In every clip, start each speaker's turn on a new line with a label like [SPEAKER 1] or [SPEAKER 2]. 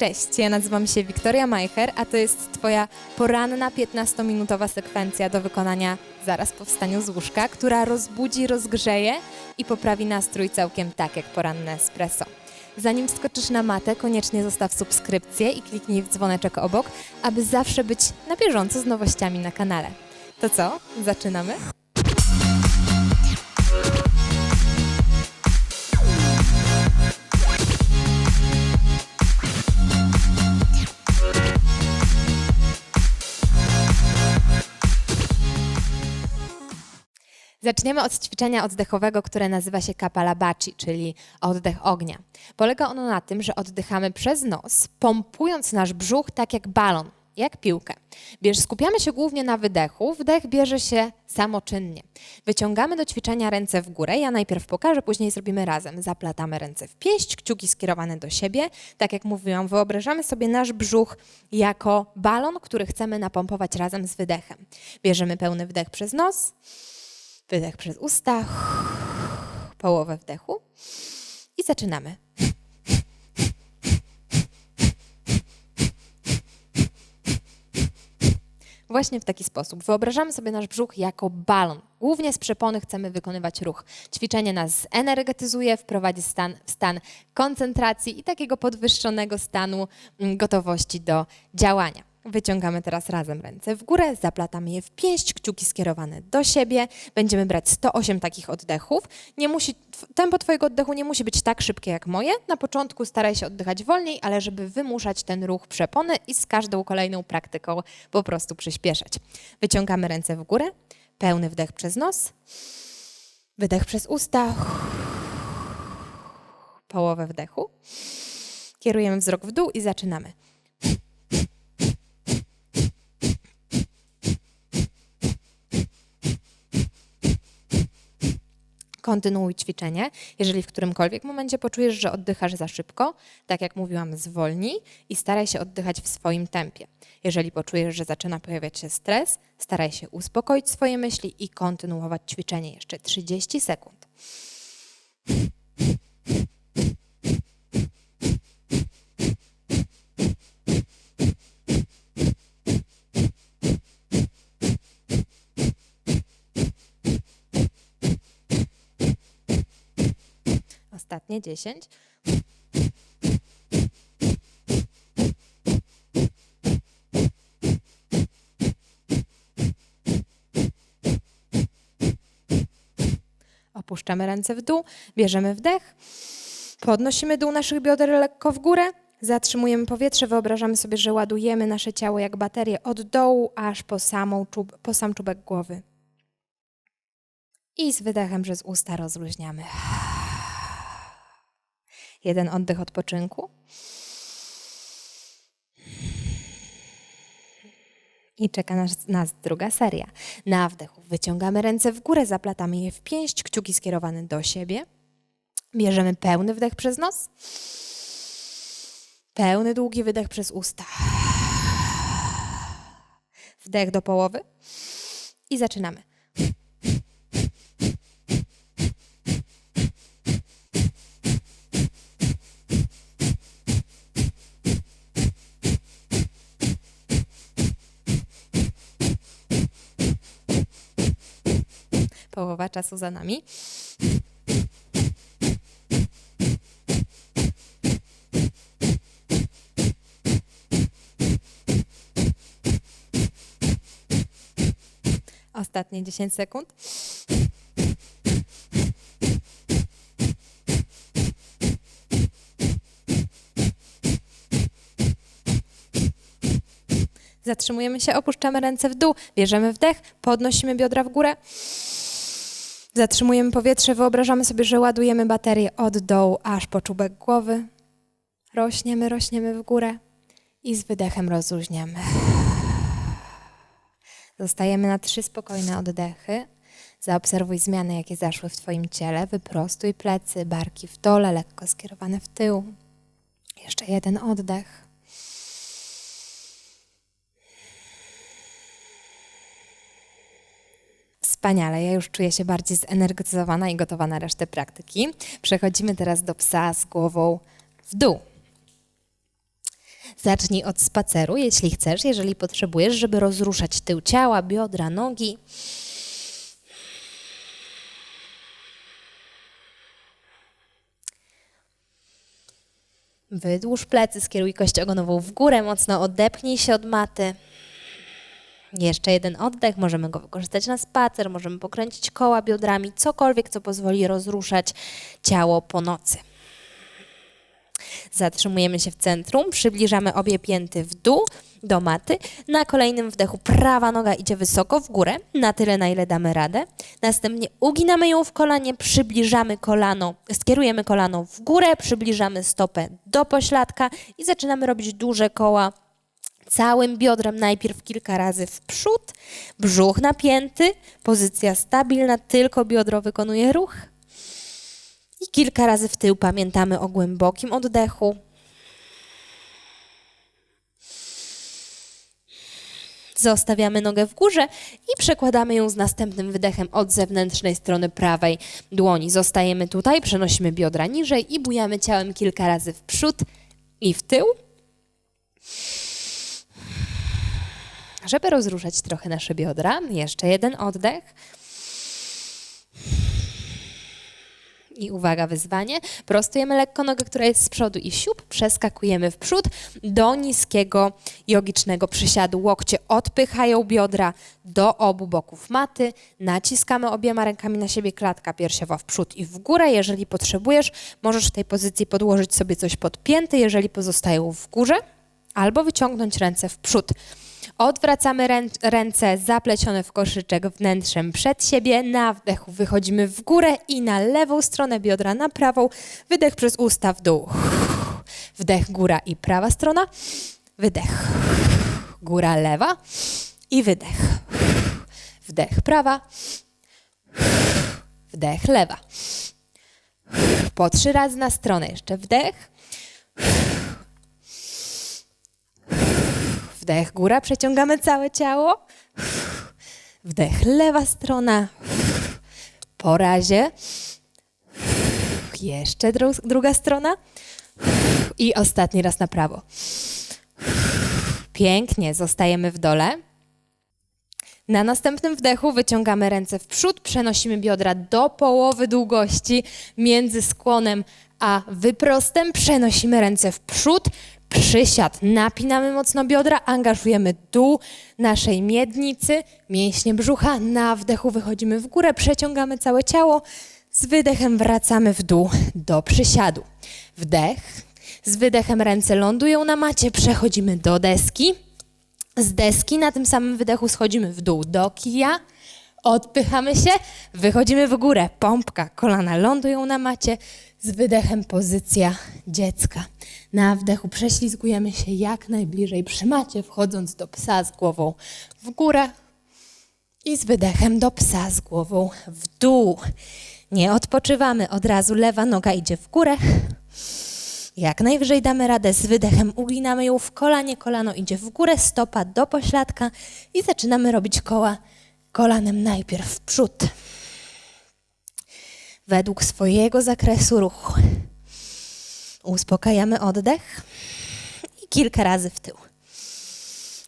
[SPEAKER 1] Cześć, ja nazywam się Wiktoria Majcher, a to jest Twoja poranna 15-minutowa sekwencja do wykonania zaraz po wstaniu z łóżka, która rozbudzi, rozgrzeje i poprawi nastrój całkiem tak jak poranne espresso. Zanim skoczysz na matę, koniecznie zostaw subskrypcję i kliknij w dzwoneczek obok, aby zawsze być na bieżąco z nowościami na kanale. To co? Zaczynamy? Zaczniemy od ćwiczenia oddechowego, które nazywa się Kapalabhaci, czyli oddech ognia. Polega ono na tym, że oddychamy przez nos, pompując nasz brzuch tak jak balon, jak piłkę. Bierz, skupiamy się głównie na wydechu. Wdech bierze się samoczynnie. Wyciągamy do ćwiczenia ręce w górę. Ja najpierw pokażę, później zrobimy razem. Zaplatamy ręce w pięść, kciuki skierowane do siebie. Tak jak mówiłam, wyobrażamy sobie nasz brzuch jako balon, który chcemy napompować razem z wydechem. Bierzemy pełny wdech przez nos. Wydech przez usta, połowę wdechu i zaczynamy. Właśnie w taki sposób. Wyobrażamy sobie nasz brzuch jako balon. Głównie z przepony chcemy wykonywać ruch. Ćwiczenie nas energetyzuje, wprowadzi stan, w stan koncentracji i takiego podwyższonego stanu mm, gotowości do działania. Wyciągamy teraz razem ręce w górę, zaplatamy je w pięść, kciuki skierowane do siebie. Będziemy brać 108 takich oddechów. Nie musi, tempo Twojego oddechu nie musi być tak szybkie jak moje. Na początku staraj się oddychać wolniej, ale żeby wymuszać ten ruch przepony i z każdą kolejną praktyką po prostu przyspieszać. Wyciągamy ręce w górę, pełny wdech przez nos, wydech przez usta, połowę wdechu. Kierujemy wzrok w dół i zaczynamy. Kontynuuj ćwiczenie. Jeżeli w którymkolwiek momencie poczujesz, że oddychasz za szybko, tak jak mówiłam, zwolnij i staraj się oddychać w swoim tempie. Jeżeli poczujesz, że zaczyna pojawiać się stres, staraj się uspokoić swoje myśli i kontynuować ćwiczenie jeszcze 30 sekund. Ostatnie 10. Opuszczamy ręce w dół, bierzemy wdech, podnosimy dół naszych bioder lekko w górę, zatrzymujemy powietrze, wyobrażamy sobie, że ładujemy nasze ciało jak baterię od dołu aż po, samą po sam czubek głowy. I z wydechem przez usta rozluźniamy. Jeden oddech odpoczynku. I czeka nas, nas druga seria. Na wdechu wyciągamy ręce w górę, zaplatamy je w pięść, kciuki skierowane do siebie. Bierzemy pełny wdech przez nos. Pełny, długi wydech przez usta. Wdech do połowy. I zaczynamy. Połowa czasu za nami. Ostatnie 10 sekund. Zatrzymujemy się, opuszczamy ręce w dół, bierzemy wdech, podnosimy biodra w górę. Zatrzymujemy powietrze, wyobrażamy sobie, że ładujemy baterię od dołu aż po czubek głowy. Rośniemy, rośniemy w górę i z wydechem rozluźniamy. Zostajemy na trzy spokojne oddechy. Zaobserwuj zmiany, jakie zaszły w Twoim ciele. Wyprostuj plecy, barki w dole, lekko skierowane w tył. Jeszcze jeden oddech. Wspaniale, ja już czuję się bardziej zenergetyzowana i gotowa na resztę praktyki. Przechodzimy teraz do psa z głową w dół. Zacznij od spaceru, jeśli chcesz, jeżeli potrzebujesz, żeby rozruszać tył ciała, biodra, nogi. Wydłuż plecy, skieruj kość ogonową w górę, mocno odepnij się od maty. Jeszcze jeden oddech, możemy go wykorzystać na spacer, możemy pokręcić koła biodrami, cokolwiek, co pozwoli rozruszać ciało po nocy. Zatrzymujemy się w centrum, przybliżamy obie pięty w dół do maty. Na kolejnym wdechu prawa noga idzie wysoko w górę, na tyle na ile damy radę. Następnie uginamy ją w kolanie, przybliżamy kolano, skierujemy kolano w górę, przybliżamy stopę do pośladka i zaczynamy robić duże koła całym biodrem najpierw kilka razy w przód, brzuch napięty, pozycja stabilna, tylko biodro wykonuje ruch. I kilka razy w tył pamiętamy o głębokim oddechu. Zostawiamy nogę w górze i przekładamy ją z następnym wydechem od zewnętrznej strony prawej dłoni. Zostajemy tutaj, przenosimy biodra niżej i bujamy ciałem kilka razy w przód i w tył. Żeby rozruszać trochę nasze biodra, jeszcze jeden oddech. I uwaga, wyzwanie. Prostujemy lekko nogę, która jest z przodu i siup, przeskakujemy w przód do niskiego jogicznego przysiadu. Łokcie odpychają biodra do obu boków maty. Naciskamy obiema rękami na siebie, klatka piersiowa w przód i w górę. Jeżeli potrzebujesz, możesz w tej pozycji podłożyć sobie coś pod pięty, jeżeli pozostają w górze, albo wyciągnąć ręce w przód. Odwracamy ręce zaplecione w koszyczek wnętrzem przed siebie. Na wdechu wychodzimy w górę i na lewą stronę biodra na prawą. Wydech przez usta w dół. Wdech góra i prawa strona. Wydech. Góra lewa i wydech. Wdech prawa. Wdech lewa. Po trzy razy na stronę. Jeszcze wdech. Wdech góra, przeciągamy całe ciało. Wdech lewa strona. Po razie. Jeszcze dru druga strona. I ostatni raz na prawo. Pięknie, zostajemy w dole. Na następnym wdechu wyciągamy ręce w przód, przenosimy biodra do połowy długości między skłonem a wyprostem. Przenosimy ręce w przód, przysiad. Napinamy mocno biodra, angażujemy dół naszej miednicy, mięśnie brzucha. Na wdechu wychodzimy w górę, przeciągamy całe ciało. Z wydechem wracamy w dół do przysiadu. Wdech. Z wydechem ręce lądują na macie, przechodzimy do deski. Z deski na tym samym wydechu schodzimy w dół do kija. Odpychamy się, wychodzimy w górę, pompka, kolana lądują na macie, z wydechem pozycja dziecka. Na wdechu prześlizgujemy się jak najbliżej przy macie, wchodząc do psa z głową w górę i z wydechem do psa z głową w dół. Nie odpoczywamy, od razu lewa noga idzie w górę. Jak najwyżej damy radę z wydechem, uginamy ją w kolanie, kolano idzie w górę, stopa do pośladka i zaczynamy robić koła kolanem najpierw w przód według swojego zakresu ruchu. Uspokajamy oddech i kilka razy w tył.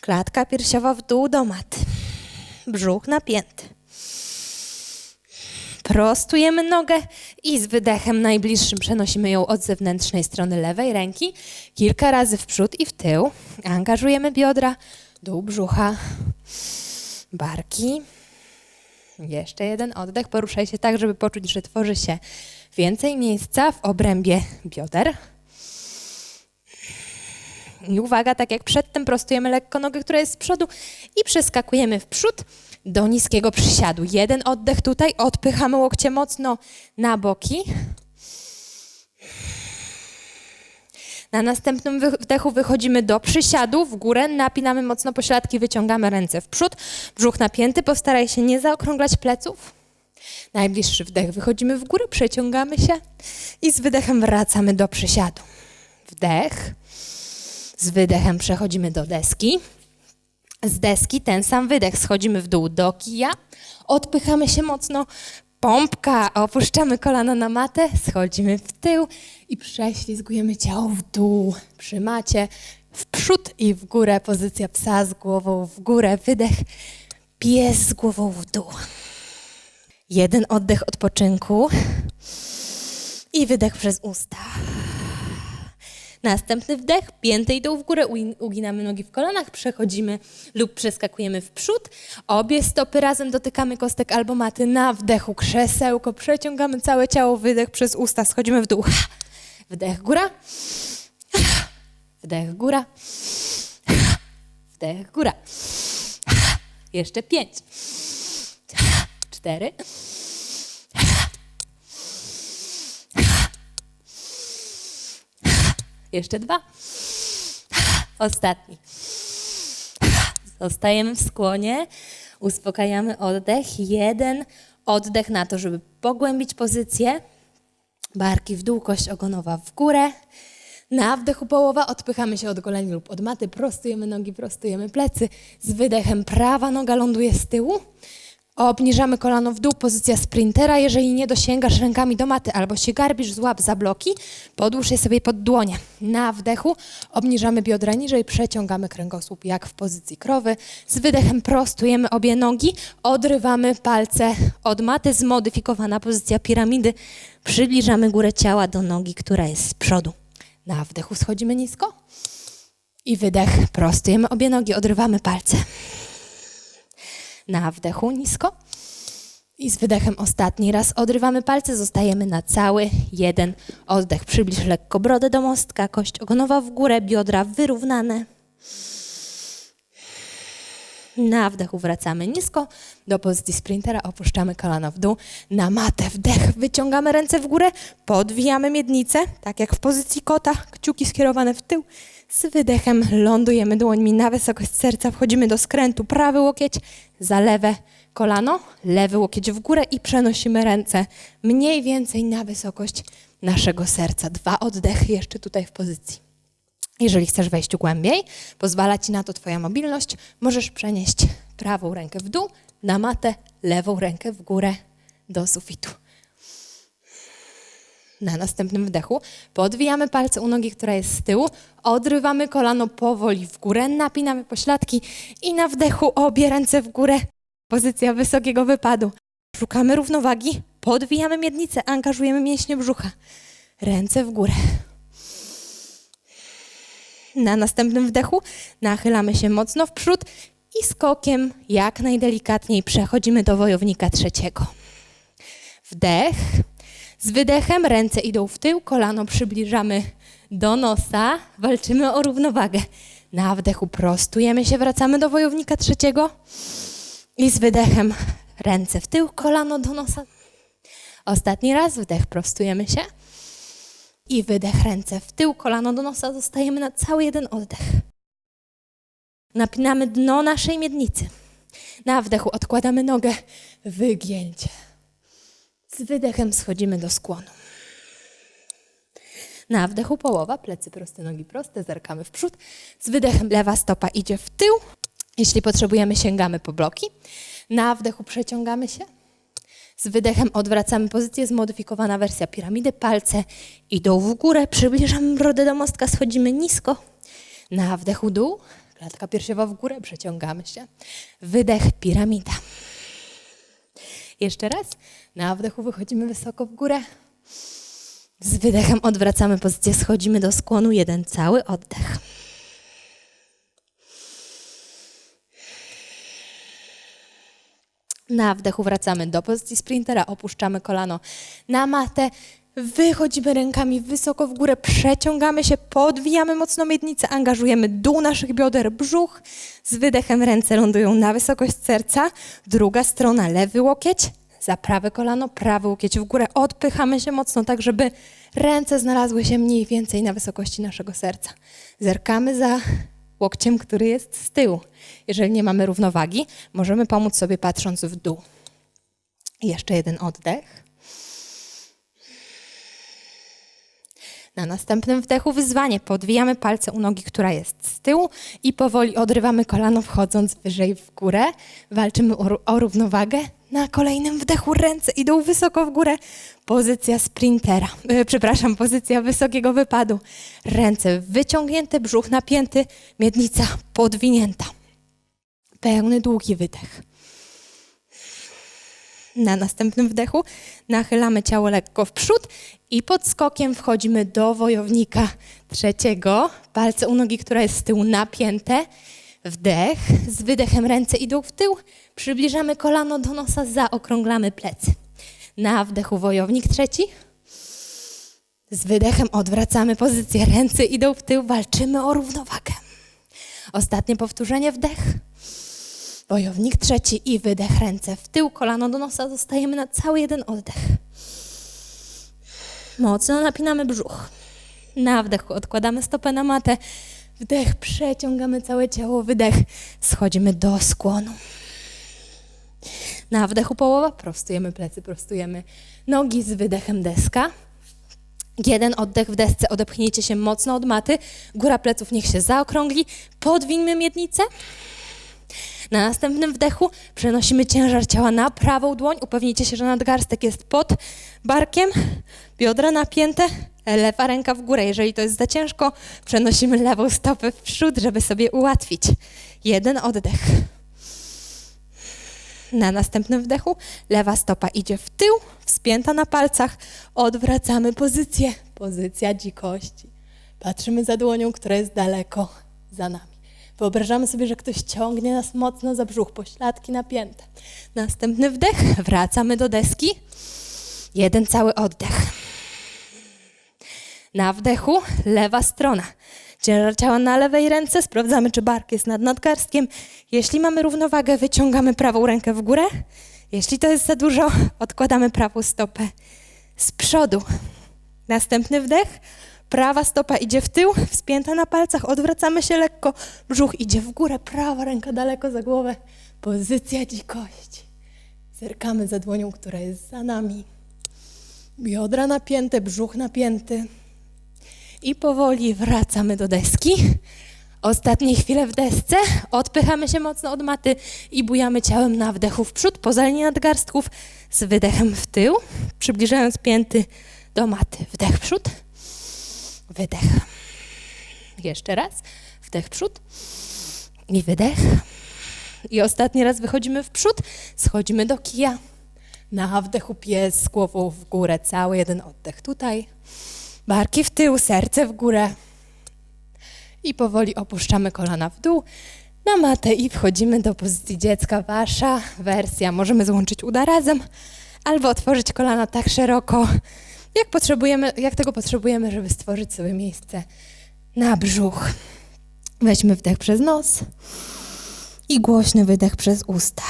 [SPEAKER 1] Klatka piersiowa w dół do maty. Brzuch napięty. Prostujemy nogę i z wydechem najbliższym przenosimy ją od zewnętrznej strony lewej ręki. Kilka razy w przód i w tył. Angażujemy biodra, dół brzucha, barki. Jeszcze jeden oddech. Poruszaj się tak, żeby poczuć, że tworzy się więcej miejsca w obrębie bioder. I uwaga, tak jak przedtem prostujemy lekko nogę, która jest z przodu i przeskakujemy w przód do niskiego przysiadu. Jeden oddech tutaj, odpychamy łokcie mocno na boki. Na następnym wdechu wychodzimy do przysiadu w górę, napinamy mocno pośladki, wyciągamy ręce w przód, brzuch napięty, postaraj się nie zaokrąglać pleców. Najbliższy wdech, wychodzimy w górę, przeciągamy się i z wydechem wracamy do przysiadu. Wdech, z wydechem przechodzimy do deski. Z deski ten sam wydech, schodzimy w dół do kija, odpychamy się mocno, Pompka, opuszczamy kolano na matę, schodzimy w tył i prześlizgujemy ciało w dół przy macie, w przód i w górę, pozycja psa z głową w górę, wydech, pies z głową w dół. Jeden oddech odpoczynku i wydech przez usta. Następny wdech, pięty idą w górę, ugin- uginamy nogi w kolanach, przechodzimy lub przeskakujemy w przód. Obie stopy razem dotykamy kostek albo maty na wdechu, krzesełko, przeciągamy całe ciało, wydech przez usta, schodzimy w dół. Wdech, góra. Wdech, góra. Wdech, góra. Jeszcze pięć. Cztery. Jeszcze dwa. Ostatni. Zostajemy w skłonie, uspokajamy oddech. Jeden oddech na to, żeby pogłębić pozycję. Barki w dół, kość ogonowa w górę. Na wdechu połowa odpychamy się od goleni lub od maty, prostujemy nogi, prostujemy plecy. Z wydechem prawa noga ląduje z tyłu. Obniżamy kolano w dół, pozycja sprintera. Jeżeli nie dosięgasz rękami do maty albo się garbisz, złap za bloki, podłóż je sobie pod dłonie. Na wdechu obniżamy biodra niżej, przeciągamy kręgosłup jak w pozycji krowy. Z wydechem prostujemy obie nogi, odrywamy palce od maty, zmodyfikowana pozycja piramidy. Przybliżamy górę ciała do nogi, która jest z przodu. Na wdechu schodzimy nisko i wydech, prostujemy obie nogi, odrywamy palce. Na wdechu nisko. I z wydechem ostatni raz odrywamy palce, zostajemy na cały jeden oddech. Przybliż lekko brodę do mostka, kość ogonowa w górę, biodra wyrównane. Na wdechu wracamy nisko do pozycji sprintera, opuszczamy kolana w dół, na matę wdech, wyciągamy ręce w górę, podwijamy miednicę, tak jak w pozycji kota, kciuki skierowane w tył. Z wydechem lądujemy dłońmi na wysokość serca, wchodzimy do skrętu, prawy łokieć za lewe kolano, lewy łokieć w górę i przenosimy ręce mniej więcej na wysokość naszego serca. Dwa oddechy jeszcze tutaj w pozycji. Jeżeli chcesz wejść głębiej, pozwala Ci na to Twoja mobilność, możesz przenieść prawą rękę w dół, na matę, lewą rękę w górę do sufitu. Na następnym wdechu podwijamy palce u nogi, która jest z tyłu, odrywamy kolano powoli w górę, napinamy pośladki i na wdechu obie ręce w górę. Pozycja wysokiego wypadu. Szukamy równowagi, podwijamy miednicę, angażujemy mięśnie brzucha. Ręce w górę. Na następnym wdechu nachylamy się mocno w przód i skokiem jak najdelikatniej przechodzimy do wojownika trzeciego. Wdech. Z wydechem ręce idą w tył, kolano przybliżamy do nosa, walczymy o równowagę. Na wdechu prostujemy się, wracamy do wojownika trzeciego i z wydechem ręce w tył, kolano do nosa. Ostatni raz wdech, prostujemy się. I wydech, ręce w tył, kolano do nosa, zostajemy na cały jeden oddech. Napinamy dno naszej miednicy. Na wdechu odkładamy nogę, wygięcie. Z wydechem schodzimy do skłonu. Na wdechu połowa, plecy proste, nogi proste, zerkamy w przód. Z wydechem lewa stopa idzie w tył. Jeśli potrzebujemy, sięgamy po bloki. Na wdechu przeciągamy się. Z wydechem odwracamy pozycję, zmodyfikowana wersja piramidy. Palce idą w górę, przybliżamy brodę do mostka, schodzimy nisko. Na wdechu dół, klatka piersiowa w górę, przeciągamy się. Wydech, piramida. Jeszcze raz. Na wdechu wychodzimy wysoko w górę. Z wydechem odwracamy pozycję, schodzimy do skłonu, jeden cały oddech. Na wdechu wracamy do pozycji sprintera, opuszczamy kolano na matę, wychodzimy rękami wysoko w górę, przeciągamy się, podwijamy mocno miednicę, angażujemy dół naszych bioder, brzuch. Z wydechem ręce lądują na wysokość serca. Druga strona, lewy łokieć, za prawe kolano, prawy łokieć w górę. Odpychamy się mocno, tak żeby ręce znalazły się mniej więcej na wysokości naszego serca. Zerkamy za łokciem, który jest z tyłu. Jeżeli nie mamy równowagi, możemy pomóc sobie patrząc w dół. Jeszcze jeden oddech.
[SPEAKER 2] Na następnym wdechu wyzwanie. Podwijamy palce u nogi, która jest z tyłu i powoli odrywamy kolano, wchodząc wyżej w górę. Walczymy o, o równowagę. Na kolejnym wdechu ręce idą wysoko w górę. Pozycja sprintera. E, przepraszam, pozycja wysokiego wypadu. Ręce wyciągnięte, brzuch napięty, miednica podwinięta. Pełny, długi wydech. Na następnym wdechu nachylamy ciało lekko w przód i pod skokiem wchodzimy do wojownika trzeciego. Palce u nogi, która jest z tyłu napięte. Wdech, z wydechem ręce idą w tył. Przybliżamy kolano do nosa, zaokrąglamy plecy. Na wdechu wojownik trzeci. Z wydechem odwracamy pozycję, ręce idą w tył, walczymy o równowagę. Ostatnie powtórzenie, wdech. Wojownik trzeci i wydech, ręce w tył, kolano do nosa, zostajemy na cały jeden oddech. Mocno napinamy brzuch. Na wdechu odkładamy stopę na matę. Wdech, przeciągamy całe ciało, wydech, schodzimy do skłonu. Na wdechu połowa, prostujemy plecy, prostujemy nogi z wydechem deska. Jeden oddech w desce, odepchnijcie się mocno od maty. Góra pleców niech się zaokrągli. Podwińmy miednicę. Na następnym wdechu przenosimy ciężar ciała na prawą dłoń. Upewnijcie się, że nadgarstek jest pod barkiem, biodra napięte, lewa ręka w górę. Jeżeli to jest za ciężko, przenosimy lewą stopę w przód, żeby sobie ułatwić. Jeden oddech. Na następnym wdechu lewa stopa idzie w tył, wspięta na palcach. Odwracamy pozycję. Pozycja dzikości. Patrzymy za dłonią, która jest daleko za nami. Wyobrażamy sobie, że ktoś ciągnie nas mocno za brzuch, pośladki napięte. Następny wdech, wracamy do deski. Jeden cały oddech. Na wdechu lewa strona. Ciężar ciała na lewej ręce, sprawdzamy, czy bark jest nad nadgarstkiem. Jeśli mamy równowagę, wyciągamy prawą rękę w górę. Jeśli to jest za dużo, odkładamy prawą stopę z przodu. Następny wdech, prawa stopa idzie w tył, wspięta na palcach, odwracamy się lekko, brzuch idzie w górę, prawa ręka daleko za głowę. Pozycja dzikości. Zerkamy za dłonią, która jest za nami. Biodra napięte, brzuch napięty. I powoli wracamy do deski. Ostatnie chwile w desce. Odpychamy się mocno od maty i bujamy ciałem na wdechu w przód, po linii nadgarstków, z wydechem w tył, przybliżając pięty do maty. Wdech przód, wydech. Jeszcze raz. Wdech przód i wydech. I ostatni raz wychodzimy w przód, schodzimy do kija. Na wdechu pies z głową w górę, cały jeden oddech tutaj. Barki w tył, serce w górę. I powoli opuszczamy kolana w dół na matę i wchodzimy do pozycji dziecka. Wasza wersja. Możemy złączyć uda razem albo otworzyć kolana tak szeroko, jak, potrzebujemy, jak tego potrzebujemy, żeby stworzyć sobie miejsce na brzuch. Weźmy wdech przez nos i głośny wydech przez usta.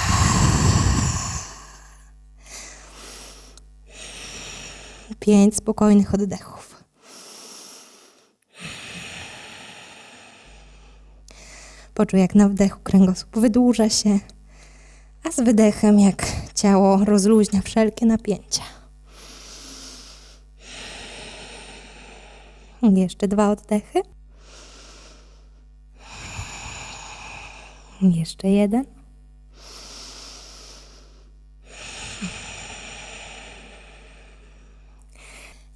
[SPEAKER 2] Pięć spokojnych oddechów. Poczuj, jak na wdechu kręgosłup wydłuża się, a z wydechem, jak ciało rozluźnia wszelkie napięcia. Jeszcze dwa oddechy. Jeszcze jeden.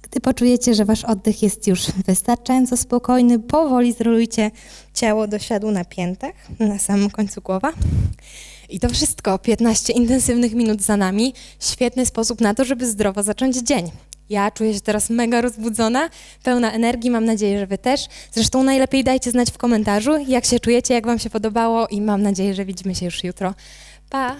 [SPEAKER 2] Gdy poczujecie, że wasz oddech jest już wystarczająco spokojny, powoli zrolujcie ciało do siadu na piętach, na samym końcu głowa. I to wszystko. 15 intensywnych minut za nami. Świetny sposób na to, żeby zdrowo zacząć dzień. Ja czuję się teraz mega rozbudzona, pełna energii, mam nadzieję, że wy też. Zresztą najlepiej dajcie znać w komentarzu, jak się czujecie, jak wam się podobało i mam nadzieję, że widzimy się już jutro. Pa!